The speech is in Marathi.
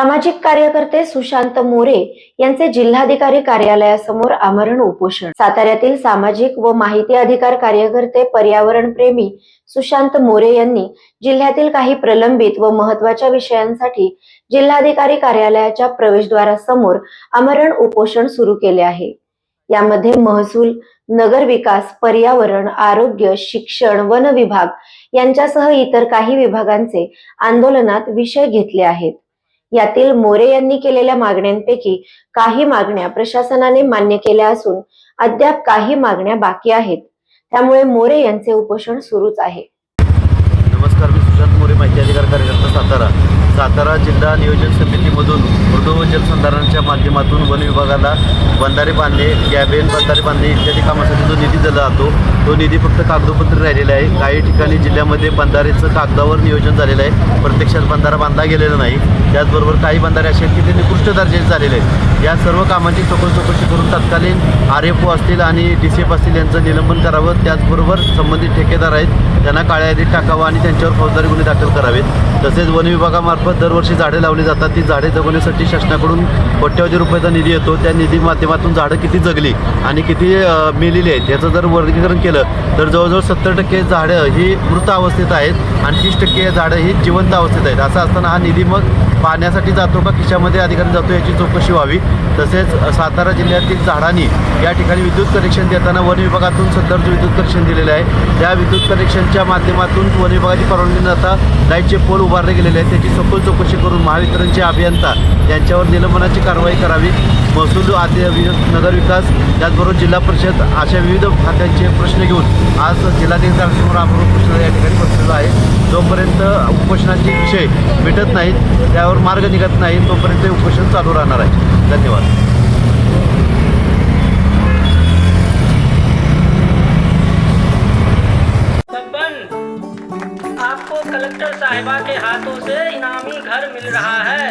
सामाजिक कार्यकर्ते सुशांत मोरे यांचे जिल्हाधिकारी कार्यालयासमोर आमरण उपोषण. साताऱ्यातील सामाजिक व माहिती अधिकार कार्यकर्ते पर्यावरण प्रेमी सुशांत मोरे यांनी जिल्ह्यातील काही प्रलंबित व महत्त्वाच्या विषयांसाठी जिल्हाधिकारी कार्यालयाच्या प्रवेशद्वारासमोर आमरण उपोषण सुरू केले आहे. यामध्ये महसूल नगर विकास पर्यावरण आरोग्य शिक्षण वन विभाग यांच्यासह इतर काही विभागांचे आंदोलनात विषय घेतले आहेत. यातील मोरे यांनी केलेल्या मागण्यांपैकी काही मागण्या प्रशासनाने मान्य केल्या असून अद्याप काही मागण्या बाकी आहेत. त्यामुळे मोरे यांचे उपोषण सुरूच आहे. नमस्कार मी सुशांत मोरे माहिती अधिकार कार्यकर्ता सातारा सातारा जिल्हा नियोजन समितीमधून मृदू व जलसंधारणाच्या माध्यमातून वन विभागाला बंधारे बांधणे गॅबेन बंधारे बांधणे इत्यादी कामासाठी जो निधी दिला जातो तो निधी फक्त कागदोपत्री राहिलेला आहे. काही ठिकाणी जिल्ह्यामध्ये बंधारेचं कागदावर नियोजन झालेलं आहे. प्रत्यक्षात बंधारा बांधला गेलेला नाही. त्याचबरोबर काही बंधारे असे आहेत की ते निकृष्ट दर्जाचे झालेले आहेत. या सर्व कामांची सखोल चौकशी करून तत्कालीन आर एफ ओ असतील आणि डी सी एफ असतील यांचं निलंबन करावं. त्याचबरोबर संबंधित ठेकेदार आहेत त्यांना काळ्या यादीत टाकावं आणि त्यांच्यावर फौजदारी गुन्हे दाखल करावेत. तसेच वन विभागामार्फत दरवर्षी झाडे लावली जातात. ती झाडे जगवण्यासाठी शासनाकडून कोट्यवधी रुपयाचा निधी येतो. त्या निधी माध्यमातून झाडं किती जगली आणि किती मेलेली आहेत याचं जर वर्गीकरण केलं तर जवळजवळ सत्तर टक्के झाडं ही मृत अवस्थेत आहेत आणि तीस टक्के झाडं ही जिवंत अवस्थेत आहेत. असं असताना हा निधी मग पाण्यासाठी जातो का खिशामध्ये अधिकारी जातो याची चौकशी व्हावी. तसेच सातारा जिल्ह्यातील झाडांनी या ठिकाणी विद्युत कनेक्शन देताना वन विभागातून सत्तरचं विद्युत कनेक्शन दिलेलं आहे. त्या विद्युत कनेक्शनच्या माध्यमातून वन विभागाची परवानगी न जाता लाईटचे पोल उभारले गेलेले आहेत. त्याची सखोल चौकशी करून महावितरणचे अभियंता यांच्यावर निलंबनाची कारवाई करावी. महसूल आदि वि- नगर विकास त्याचबरोबर जिल्हा परिषद अशा विविध खात्यांचे प्रश्न घेऊन आज जिल्हाधिकाऱ्यांसमोर आम्ही उपोषण या ठिकाणी बसलेलो आहे. जोपर्यंत उपोषणाचे विषय भेटत नाहीत त्यावर मार्ग निघत नाही तोपर्यंत उपोषण चालू राहणार आहे. धन्यवाद. आपको कलेक्टर साहिबा के हाथों से इनामी घर मिल रहा है।